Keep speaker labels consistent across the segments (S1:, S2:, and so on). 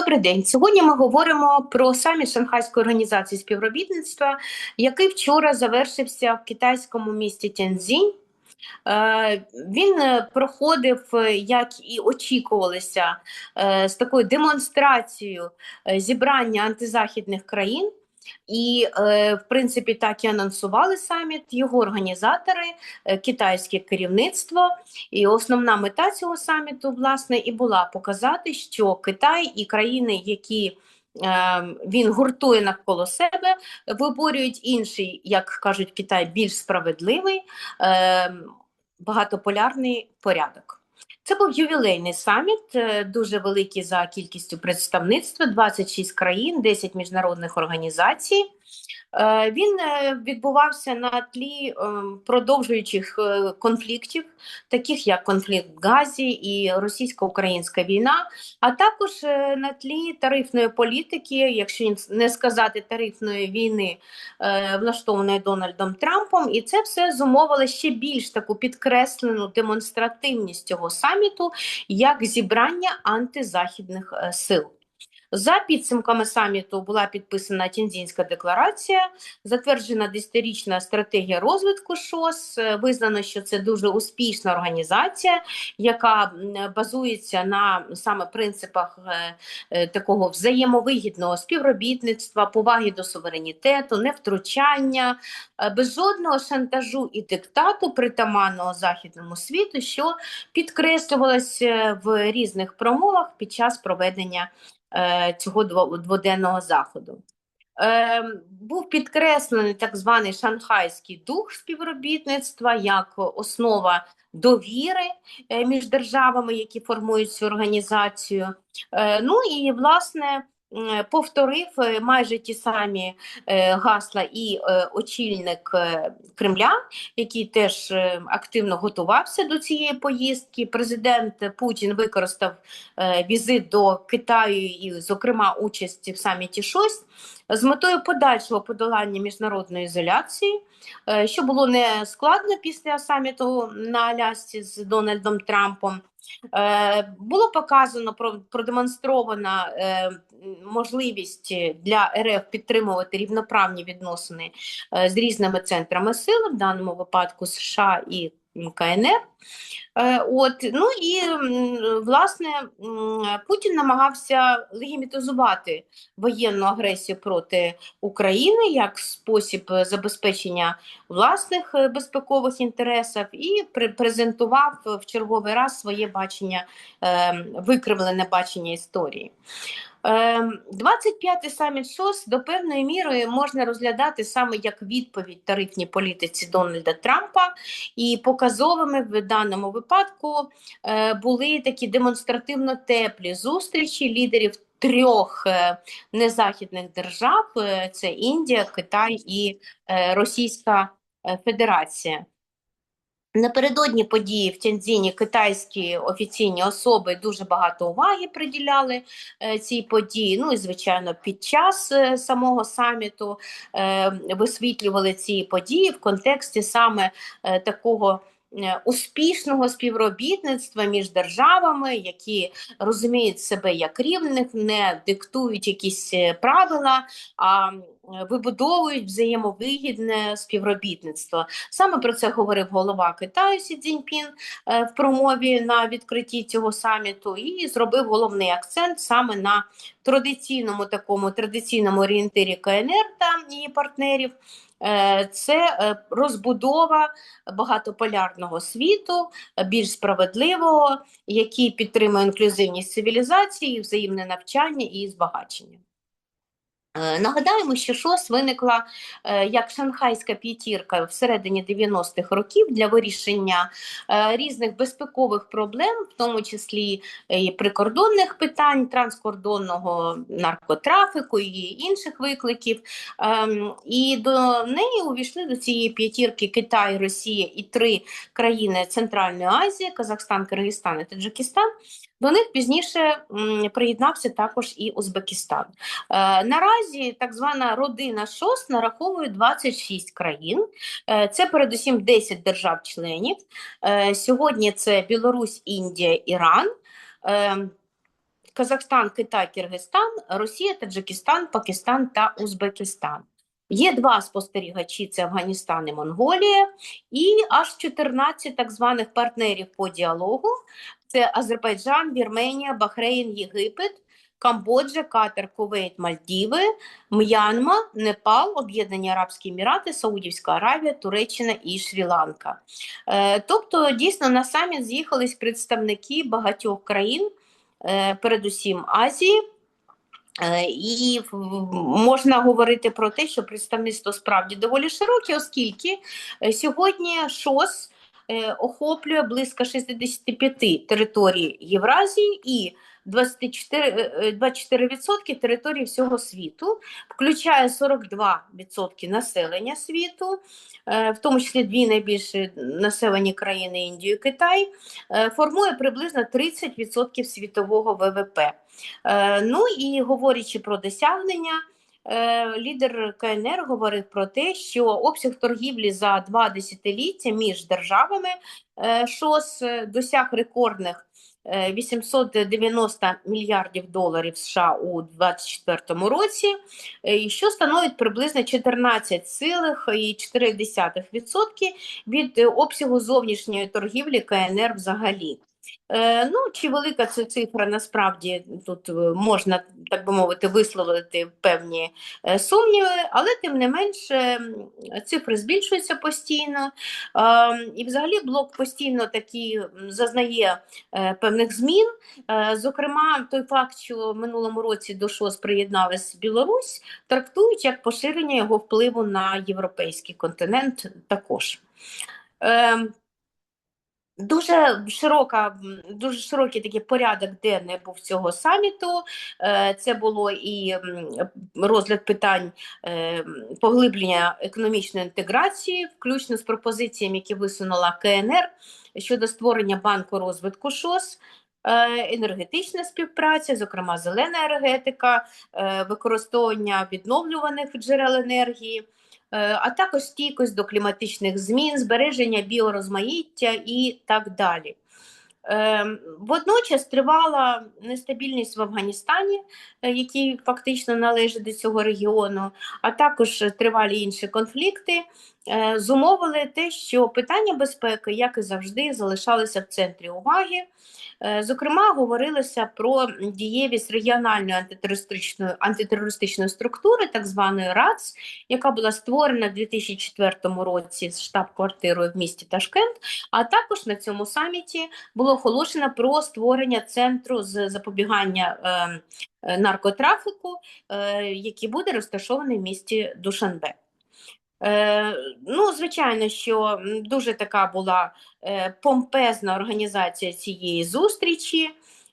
S1: Добрий день. Сьогодні ми говоримо про саміт Шанхайської організації співробітництва, який вчора завершився в китайському місті Тяньцзінь. Е, Він е, проходив, е, як і очікувалося, з такою демонстрацією зібрання антизахідних країн. І, е, в принципі, так і анонсували саміт його організатори, е, китайське керівництво. І основна мета цього саміту, власне, і була показати, що Китай і країни, які е, він гуртує навколо себе, виборюють інший, як кажуть Китай, більш справедливий е, багатополярний порядок. Це був ювілейний саміт, е, дуже великий за кількістю представництва, 26 країн, 10 міжнародних організацій. Е, Він е, відбувався на тлі е, продовжуючих конфліктів, таких як конфлікт в Газі і російсько-українська війна, а також на тлі тарифної політики, якщо не сказати тарифної війни, влаштованої Дональдом Трампом, і це все зумовило ще більш таку підкреслену демонстративність цього саміту як зібрання антизахідних сил. За підсумками саміту була підписана Тінзінська декларація, затверджена десятирічна стратегія розвитку ШОС. Е, Визнано, що це дуже успішна організація, яка базується на саме принципах е, е, такого взаємовигідного співробітництва, поваги до суверенітету, невтручання, без жодного шантажу і диктату притаманного західному світу, що підкреслювалося в різних промовах під час проведення цього дво- дводенного заходу. Е, був підкреслений так званий шанхайський дух співробітництва як основа довіри е, між державами, які формують цю організацію. Е, ну і власне повторив е, майже ті самі е, гасла і е, очільник е, Кремля, який теж е, активно готувався до цієї поїздки. Президент Путін використав е, візит до Китаю і, зокрема, участь в саміті ШОС з метою подальшого подолання міжнародної ізоляції, е, що було не складно після саміту на Алясці з Дональдом Трампом. Е, Було показано, про- продемонстрована е, можливість для РФ підтримувати рівноправні відносини з різними центрами сил, в даному випадку США і КНР. Е, От, ну і власне Путін намагався легімітизувати воєнну агресію проти України як спосіб забезпечення власних е, безпекових інтересів і презентував в черговий раз своє бачення, е, викривлене бачення історії. Ем, 25-й саміт ШОС до певної міри можна розглядати саме як відповідь тарифній політиці Дональда Трампа, і показовими даному випадку е, були такі демонстративно теплі зустрічі лідерів трьох е, незахідних держав: е, це Індія, Китай і Російська Федерація. Напередодні події в Тяньцзіні китайські офіційні особи дуже багато уваги приділяли е, цій події. Ну і звичайно, під час самого саміту висвітлювали ці події в контексті саме такого. Е, Успішного співробітництва між державами, які розуміють себе як рівних, не диктують якісь е, правила, а вибудовують взаємовигідне співробітництво. Саме про це говорив голова Китаю Сі Цзіньпін е, в промові на відкритті цього саміту і зробив головний акцент саме на традиційному такому традиційному орієнтирі КНР та її партнерів. Е, Це е, розбудова багатополярного світу, більш справедливого, який підтримує інклюзивність цивілізації, взаємне навчання і збагачення. Е, Нагадаємо, що ШОС виникла е, як шанхайська п'ятірка всередині 90-х років для вирішення е, різних безпекових проблем, в тому числі і прикордонних питань, транскордонного наркотрафіку і інших викликів. Ем, І до неї увійшли до цієї п'ятірки Китай, Росія і три країни Центральної Азії: Казахстан, Киргизстан і Таджикистан. До них пізніше приєднався також і Узбекистан. Е, Наразі так звана родина ШОС нараховує 26 країн. Е, Це передусім 10 держав-членів. Е, Сьогодні це Білорусь, Індія, Іран. Казахстан, Китай, Киргизстан, Росія, Таджикистан, Пакистан та Узбекистан. Є два спостерігачі: це Афганістан і Монголія, і аж 14 так званих партнерів по діалогу: це Азербайджан, Вірменія, Бахрейн, Єгипет, Камбоджа, Катар, Кувейт, Мальдіви, М'янма, Непал, Об'єднані Арабські Емірати, Саудівська Аравія, Туреччина і Шрі-Ланка. Е, Тобто, дійсно, на саміт з'їхались представники багатьох країн, е, передусім Азії. Е, І можна говорити про те, що представництво справді доволі широке, оскільки е, сьогодні ШОС е, охоплює близько 65 територій Євразії і 24, е, 24% території всього світу, включає 42% населення світу, е, в тому числі дві найбільші населені країни Індію і Китай, е, формує приблизно 30% світового ВВП. Е, Ну і говорячи про досягнення, е, лідер КНР говорив про те, що обсяг торгівлі за два десятиліття між державами е, ШОС е, досяг рекордних е, 890 мільярдів доларів США у 2024 році, е, що становить приблизно 14,4% від е, обсягу зовнішньої торгівлі КНР взагалі. Е, Ну, чи велика це цифра, насправді тут е, можна, так би мовити, висловити певні е, сумніви, але тим не менше цифри збільшуються постійно. І взагалі блок постійно такі зазнає певних змін. Зокрема, той факт, що в минулому році до ШОС приєдналась Білорусь, трактують як поширення його впливу на європейський континент також. Дуже широка, дуже широкий такий порядок денний був цього саміту. Е, Це було і розгляд питань е, поглиблення економічної інтеграції, включно з пропозиціями, які висунула КНР щодо створення банку розвитку ШОС. е, Енергетична співпраця, зокрема зелена енергетика, використовування відновлюваних джерел енергії, а також стійкость до кліматичних змін, збереження біорозмаїття і так далі. Ем, Водночас тривала нестабільність в Афганістані, е, який фактично належить до цього регіону, а також тривалі інші конфлікти, е, зумовили те, що питання безпеки, як і завжди, залишалися в центрі уваги. Е, Зокрема, говорилося про дієвість регіональної антитерористичної, антитерористичної структури, так званої РАЦ, яка була створена в 2004 році з штаб-квартирою в місті Ташкент. А також на цьому саміті було оголошено про створення центру з запобігання е, е, наркотрафіку, е, який буде розташований в місті Душанбе. Е, ну, звичайно, що дуже така була е, помпезна організація цієї зустрічі,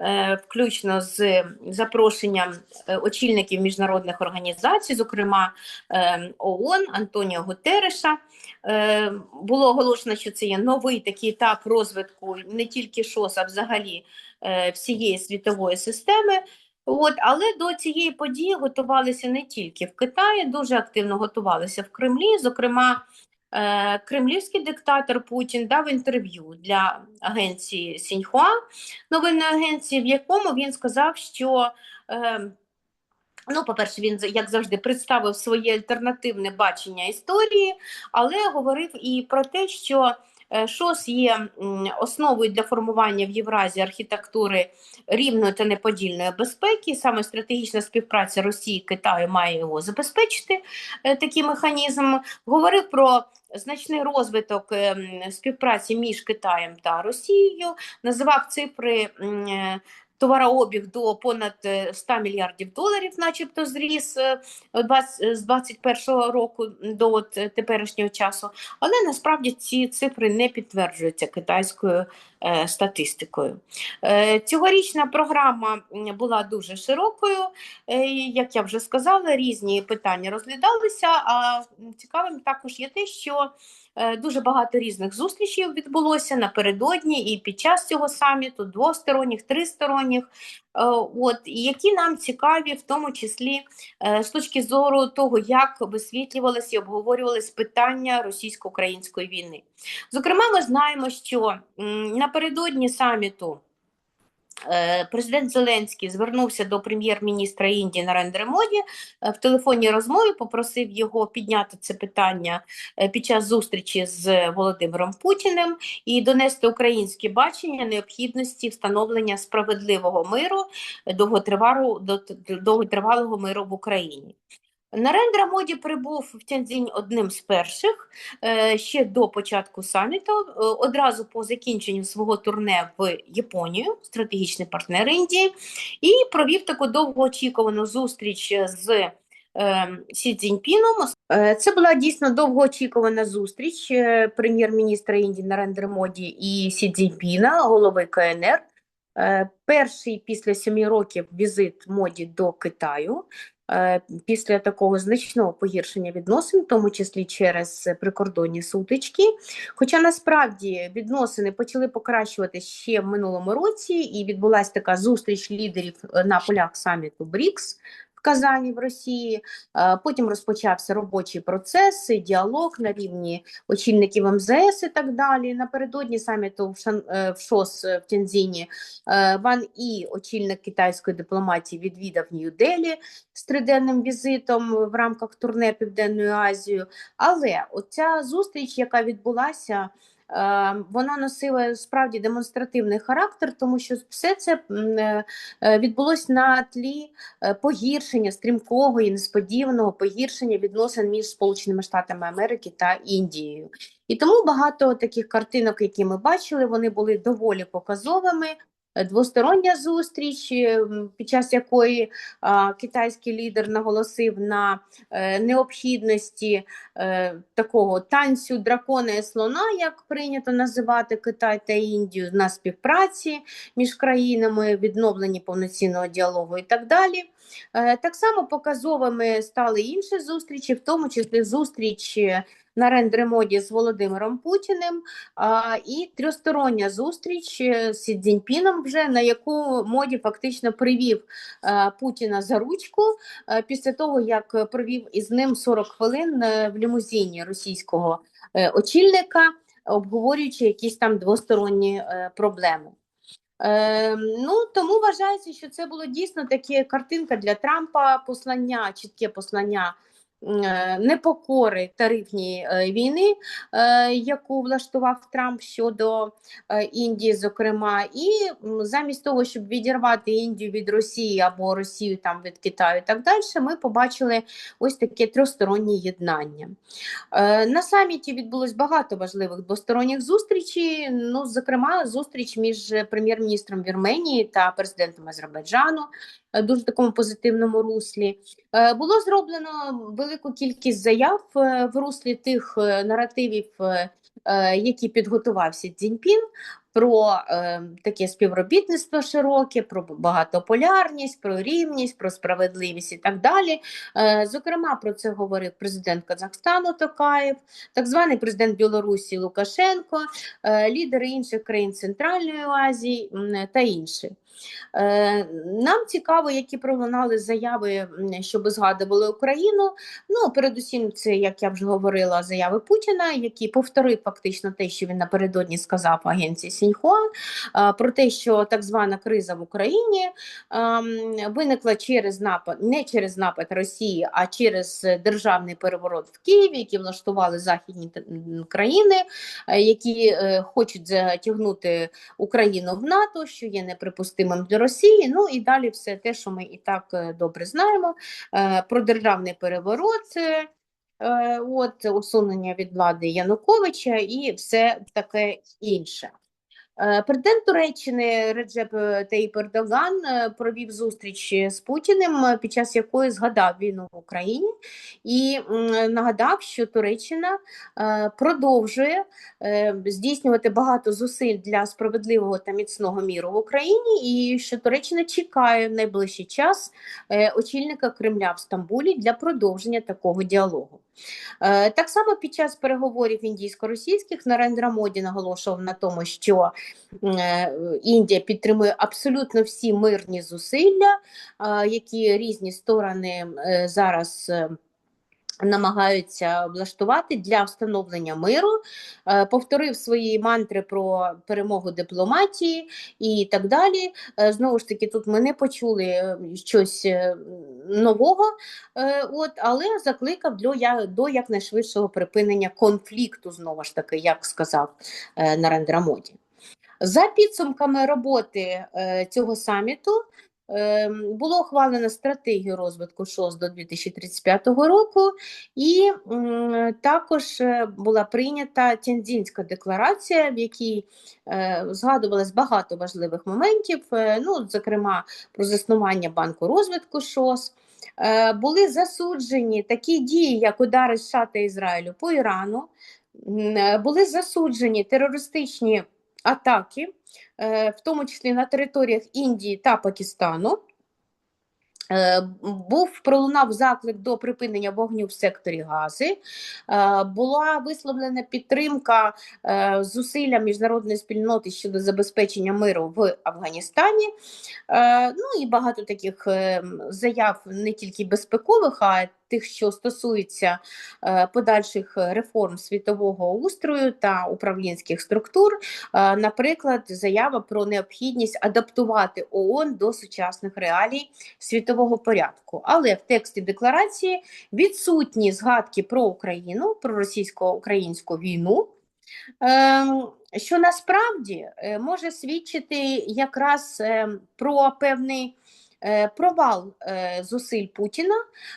S1: е, включно з запрошенням е, очільників міжнародних організацій, зокрема е, ООН Антоніо Гутереша. Е, було оголошено, що це є новий такий етап розвитку не тільки ШОС, а взагалі е, всієї світової системи. От, але до цієї події готувалися не тільки в Китаї, дуже активно готувалися в Кремлі. Зокрема, е, кремлівський диктатор Путін дав інтерв'ю для агенції Сіньхуа, новинної агенції, в якому він сказав, що е, Ну, по-перше, він як завжди представив своє альтернативне бачення історії, але говорив і про те, що ШОС є основою для формування в Євразії архітектури рівної та неподільної безпеки. Саме стратегічна співпраця Росії і Китаю має його забезпечити е, такий механізм. Говорив про значний розвиток е, співпраці між Китаєм та Росією, називав цифри. Е, Товарообіг до понад е, 100 мільярдів доларів, начебто, зріс е, о 20 з 21 року до от е, теперішнього часу, але насправді ці цифри не підтверджуються китайською е, статистикою. Е, Цьогорічна програма була дуже широкою, е, як я вже сказала, різні питання розглядалися. А цікавим також є те, що е, дуже багато різних зустрічей відбулося напередодні і під час цього саміту, двосторонніх, тристоронніх. Е, От, які нам цікаві, в тому числі е, з точки зору того, як висвітлювалися і обговорювалися питання російсько-української війни. Зокрема, ми знаємо, що напередодні саміту Президент Зеленський звернувся до прем'єр-міністра Індії Нарендри Моді е, в телефонній розмові, попросив його підняти це питання е, під час зустрічі з Володимиром Путіним і донести українське бачення необхідності встановлення справедливого миру, е, довготривалого миру в Україні. Нарендра Моді прибув в Тяньцзінь одним з перших е, ще до початку саміту, е, одразу по закінченню свого турне в Японію, стратегічний партнер Індії, і провів таку довгоочікувану зустріч з е, Сі Цзіньпіном. Це була дійсно довгоочікувана зустріч прем'єр-міністра Індії Нарендри Моді і Сі Цзіньпіна, голови КНР. Е, Перший після семи років візит моді до Китаю е, після такого значного погіршення відносин, в тому числі через прикордонні сутички. Хоча насправді відносини почали покращувати ще в минулому році, і відбулася така зустріч лідерів е, на полях саміту БРІКС. В Казані в Росії Е, потім розпочався робочий процес, діалог на рівні очільників МЗС і так далі. Напередодні саміту в е, в ШОС в Тяньцзіні е, Ван І, очільник китайської дипломатії, відвідав Нью-Делі з триденним візитом в рамках турне Південною Азією. Але оця зустріч, яка відбулася, е, вона носила справді демонстративний характер, тому що все це е, відбулось на тлі е, погіршення стрімкого і несподіваного погіршення відносин між Сполученими Штатами Америки та Індією. І тому багато таких картинок, які ми бачили, вони були доволі показовими. Двостороння зустріч, е, під час якої китайський лідер наголосив на е, необхідності е, такого танцю дракона і слона, як прийнято називати Китай та Індію, на співпраці між країнами, відновленні повноцінного діалогу і так далі. Е, Так само показовими стали інші зустрічі, в тому числі зустріч на рендремоді з Володимиром Путіним і трьохстороння зустріч е, з Сі Цзіньпіном, вже на яку моді фактично привів е, Путіна за ручку після того, як провів із ним 40 хвилин в лімузині російського очільника, обговорюючи якісь там двосторонні проблеми. Е, ну, тому вважається, що це було дійсно таке картинка для Трампа, послання, чітке послання непокори тарифній е, війни, е, яку влаштував Трамп щодо е, Індії, зокрема, і замість того, щоб відірвати Індію від Росії або Росію там від Китаю, і так далі, ми побачили ось таке трьохстороннє єднання. Е, На саміті відбулось багато важливих двосторонніх зустрічей. Ну, зокрема, зустріч між прем'єр-міністром Вірменії та президентом Азербайджану е, дуже такому позитивному руслі. Е, Було зроблено велику кількість заяв е, в руслі тих е, наративів, е, е, які підготував Сі Цзіньпін, про е, таке співробітництво широке, про багатополярність, про рівність, про справедливість і так далі. Е, Зокрема, про це говорив президент Казахстану Токаєв, так званий президент Білорусі Лукашенко, е, лідери інших країн Центральної Азії та інші. Е, Нам цікаво, які пролунали заяви, щоб згадували Україну. Ну, передусім, це, як я вже говорила, заяви Путіна, який повторив фактично те, що він напередодні сказав агенції Сіньхуа, е, про те, що так звана криза в Україні ем, виникла через напад, не через напад Росії, а через державний переворот в Києві, який влаштували західні країни, е, які е, хочуть затягнути Україну в НАТО, що є неприпустимим для Росії. Ну і далі все те, що ми і так добре знаємо, про державний переворот. От усунення від влади Януковича і все таке інше. Е, Президент Туреччини Реджеп Таїп Ердоган е, провів зустріч з Путіним, е, під час якої згадав війну в Україні і нагадав, що Туреччина продовжує здійснювати багато зусиль для справедливого та міцного міру в Україні, і що Туреччина чекає в найближчий час очільника Кремля в Стамбулі для продовження такого діалогу. Так само під час переговорів індійсько-російських Нарендра Моді наголошував на тому, що Індія підтримує абсолютно всі мирні зусилля, е, які різні сторони е, зараз. е, намагаються облаштувати для встановлення миру, Е, повторив свої мантри про перемогу дипломатії і так далі. Е, Знову ж таки, тут ми не почули е, щось е, нового, е, от, але закликав до, до якнайшвидшого припинення конфлікту, знову ж таки, як сказав е, Нарендра Моді. За підсумками роботи е, цього саміту е, було ухвалено стратегію розвитку ШОС до 2035 року, і також е, була прийнята Тяньцзінська декларація, в якій згадувалось багато важливих моментів, ну, зокрема, про заснування банку розвитку ШОС. Були засуджені такі дії, як удари США та Ізраїлю по Ірану, були засуджені терористичні атаки, е, в тому числі на територіях Індії та Пакистану. Е, Був пролунав заклик до припинення вогню в секторі Гази. Е, Була висловлена підтримка зусиллям міжнародної спільноти щодо забезпечення миру в Афганістані. Ну і багато таких е, заяв не тільки безпекових, а тих, що стосуються е, подальших реформ світового устрою та управлінських структур. Е, Наприклад, заява про необхідність адаптувати ООН до сучасних реалій світового порядку. Але в тексті декларації відсутні згадки про Україну, про російсько-українську війну. Що насправді е, може свідчити якраз е, про певний е, провал е, зусиль Путіна,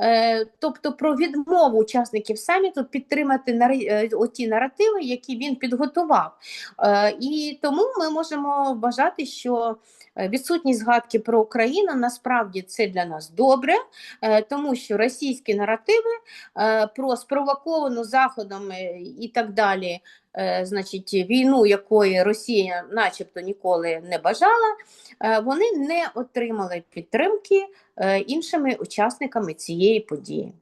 S1: е, тобто про відмову учасників саміту підтримати е, оті наративи, які він підготував. Е, І тому ми можемо вважати, що е, відсутність згадки про Україну насправді це для нас добре, е, тому що російські наративи е, про спровоковану Заходом е, і так далі, е, значить, війну, якої Росія начебто ніколи не бажала, е, вони не отримали підтримки е, іншими учасниками цієї події.